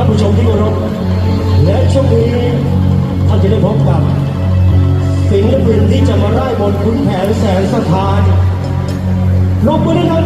ท่านผู้ชมที่เคารพและช่วงนี้ท่านจะได้พบกับศิลปินที่จะมาไล่บนคุนแผนแสนสถานรบกวนได้เลย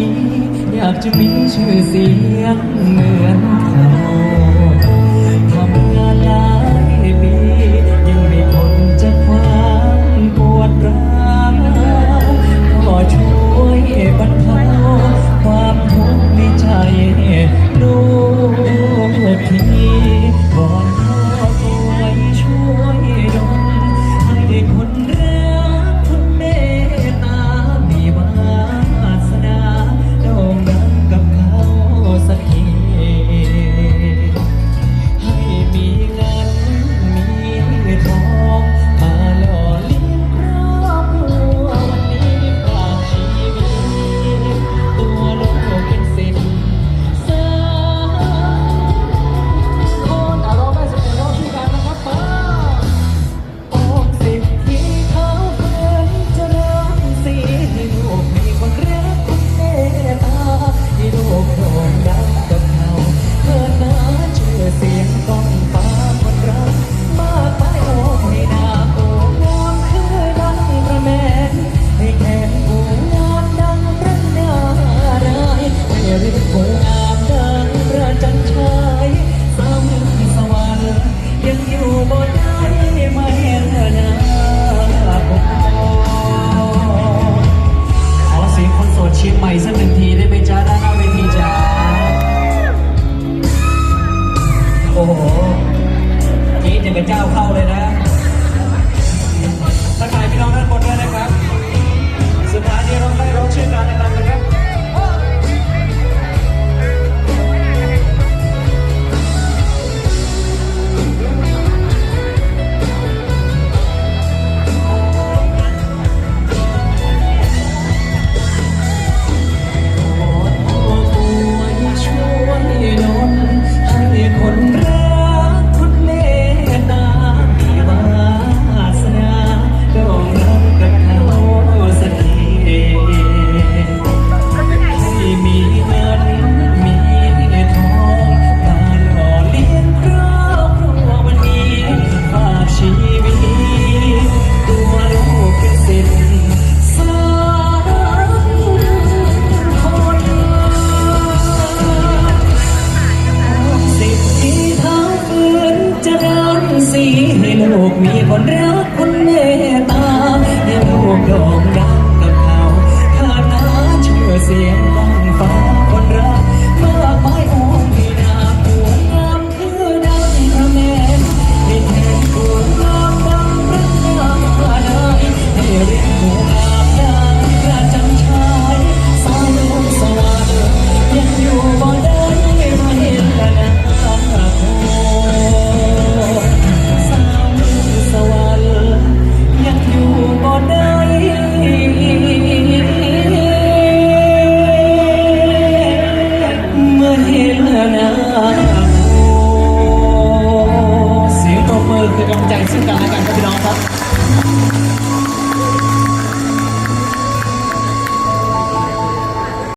ี้ อยากจะมีชื่อเสียงเหมือนเขา fall. พเจ้าเข้าเลยนะ มีคนรัก